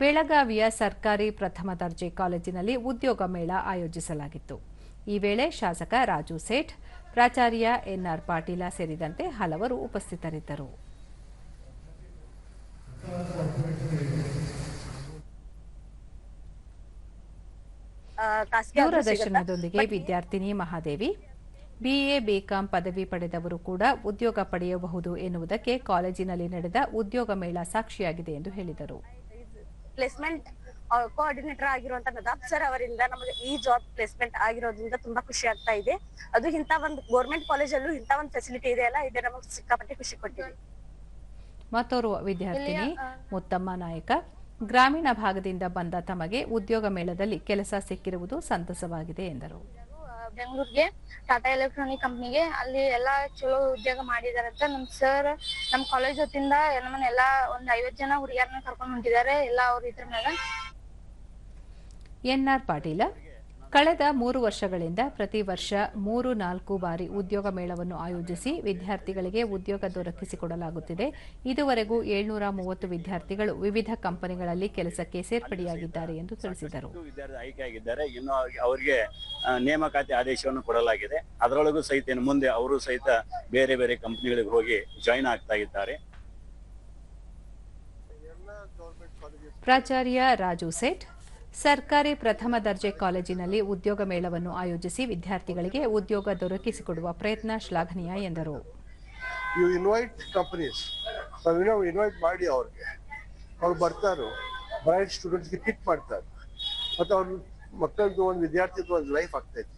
ಬೆಳಗಾವಿಯ ಸರ್ಕಾರಿ ಪ್ರಥಮ ದರ್ಜೆ ಕಾಲೇಜಿನಲ್ಲಿ ಉದ್ಯೋಗ ಮೇಳ ಆಯೋಜಿಸಲಾಗಿತ್ತು. ಈ ವೇಳೆ ಶಾಸಕ ರಾಜು ಸೇಠ್ ಪ್ರಾಚಾರ್ಯ ಎನ್ಆರ್ ಪಾಟೀಲ ಸೇರಿದಂತೆ ಹಲವರು ಉಪಸ್ಥಿತರಿದ್ದರು. ದೂರದರ್ಶನದೊಂದಿಗೆ ವಿದ್ಯಾರ್ಥಿನಿ ಮಹಾದೇವಿ ಬಿಎ ಬಿಕಾಂ ಪದವಿ ಪಡೆದವರು ಕೂಡ ಉದ್ಯೋಗ ಪಡೆಯಬಹುದು ಎನ್ನುವುದಕ್ಕೆ ಕಾಲೇಜಿನಲ್ಲಿ ನಡೆದ ಉದ್ಯೋಗ ಮೇಳ ಸಾಕ್ಷಿಯಾಗಿದೆ ಎಂದು ಹೇಳಿದರು. ಪ್ಲೇಸ್ಮೆಂಟ್ ಕೋಆರ್ಡಿನೇಟರ್ ಆಗಿರುವಂತ ನದಾಬ್ ಸರ್ ಅವರಿಂದ ನಮಗೆ ಈ ಜಾಬ್ ಪ್ಲೇಸ್ಮೆಂಟ್ ಆಗಿರೋದ್ರಿಂದ ತುಂಬಾ ಖುಷಿ ಆಗ್ತಾ ಇದೆ. ಅದು ಇಂತ ಒಂದು ಗೌರ್ಮೆಂಟ್ ಕಾಲೇಜಲ್ಲೂ ಇಂತ ಒಂದು ಫೆಸಿಲಿಟಿ ಇದೆ ಅಲ್ಲ ಇದೆ ನಮಗೆ ಸಿಕ್ಕಾಪಟ್ಟೆ ಖುಷಿ ಕೊಟ್ಟಿದೆ. ಮತ್ತೋರ್ವ ವಿದ್ಯಾರ್ಥಿನಿ ಮುತ್ತಮ್ಮ ನಾಯಕ ಗ್ರಾಮೀಣ ಭಾಗದಿಂದ ಬಂದ ತಮಗೆ ಉದ್ಯೋಗ ಮೇಳದಲ್ಲಿ ಕೆಲಸ ಸಿಕ್ಕಿರುವುದು ಸಂತಸವಾಗಿದೆ ಎಂದರು. ಬೆಂಗಳೂರಿಗೆ ಟಾಟಾ ಎಲೆಕ್ಟ್ರಾನಿಕ್ ಕಂಪ್ನಿಗೆ ಅಲ್ಲಿ ಎಲ್ಲಾ ಚಲೋ ಉದ್ಯೋಗ ಮಾಡಿದಾರಂತ ನಮ್ ಸರ್ ನಮ್ ಕಾಲೇಜ್ ವತಿಯಿಂದ ನಮ್ಮನ್ನ ಎಲ್ಲಾ ಒಂದ್ ಐವತ್ ಜನ ಹುಡುಗಿಯರನ್ನ ಕರ್ಕೊಂಡ್ ಹೊಂಟಿದ್ದಾರೆ ಎಲ್ಲಾ ಅವ್ರ ಇದ್ರ ಮ್ಯಾಗ. ಎನ್ಆರ್ ಪಾಟೀಲ? ಕಳೆದ ಮೂರು ವರ್ಷಗಳಿಂದ ಪ್ರತಿ ವರ್ಷ ಮೂರು ನಾಲ್ಕು ಬಾರಿ ಉದ್ಯೋಗ ಮೇಳವನ್ನು ಆಯೋಜಿಸಿ ವಿದ್ಯಾರ್ಥಿಗಳಿಗೆ ಉದ್ಯೋಗ ದೊರಕಿಸಿಕೊಡಲಾಗುತ್ತಿದೆ. ಇದುವರೆಗೂ ಏಳ್ನೂರ ಮೂವತ್ತು ವಿದ್ಯಾರ್ಥಿಗಳು ವಿವಿಧ ಕಂಪನಿಗಳಲ್ಲಿ ಕೆಲಸಕ್ಕೆ ಸೇರ್ಪಡೆಯಾಗಿದ್ದಾರೆ ಎಂದು ತಿಳಿಸಿದರು. ಆಯ್ಕೆಯಾಗಿದ್ದಾರೆ. ಇನ್ನು ಅವ್ರಿಗೆ- ಅವರಿಗೆ ನೇಮಕಾತಿ ಆದೇಶವನ್ನು ಕೊಡಲಾಗಿದೆ. ಅದರೊಳಗೂ ಸಹಿತ ಇನ್ನು ಮುಂದೆ ಅವರು ಸಹಿತ ಬೇರೆ ಬೇರೆ ಕಂಪನಿಗಳಿಗೆ ಹೋಗಿ ಜಾಯಿನ್ ಆಗ್ತಾ ಇದ್ದಾರೆ. ಪ್ರಾಚಾರ್ಯ ರಾಜು ಸೇಠ್ ಸರ್ಕಾರಿ ಪ್ರಥಮ ದರ್ಜೆ ಕಾಲೇಜಿನಲ್ಲಿ ಉದ್ಯೋಗ ಮೇಳವನ್ನು ಆಯೋಜಿಸಿ ವಿದ್ಯಾರ್ಥಿಗಳಿಗೆ ಉದ್ಯೋಗ ದೊರಕಿಸಿಕೊಡುವ ಪ್ರಯತ್ನ ಶ್ಲಾಘನೀಯ ಎಂದರು. ಯು ಇನ್ವೈಟ್ ಕಂಪನೀಸ್ ನಾವು ಇನ್ವೈಟ್ ಮಾಡಿ ಅವ್ರಿಗೆ. ಅವ್ರು ಬರ್ತಾರೋ. ಬ್ರೈಟ್ ಸ್ಟೂಡೆಂಟ್ಸ್ಗೆ ಪಿಕ್ ಮಾಡ್ತಾರೆ. ಮತ್ತು ಅವ್ರ ಮಕ್ಕಳದ್ದು ಒಂದು ವಿದ್ಯಾರ್ಥಿದ್ದು ಒಂದು ಲೈಫ್ ಆಗ್ತೈತಿ.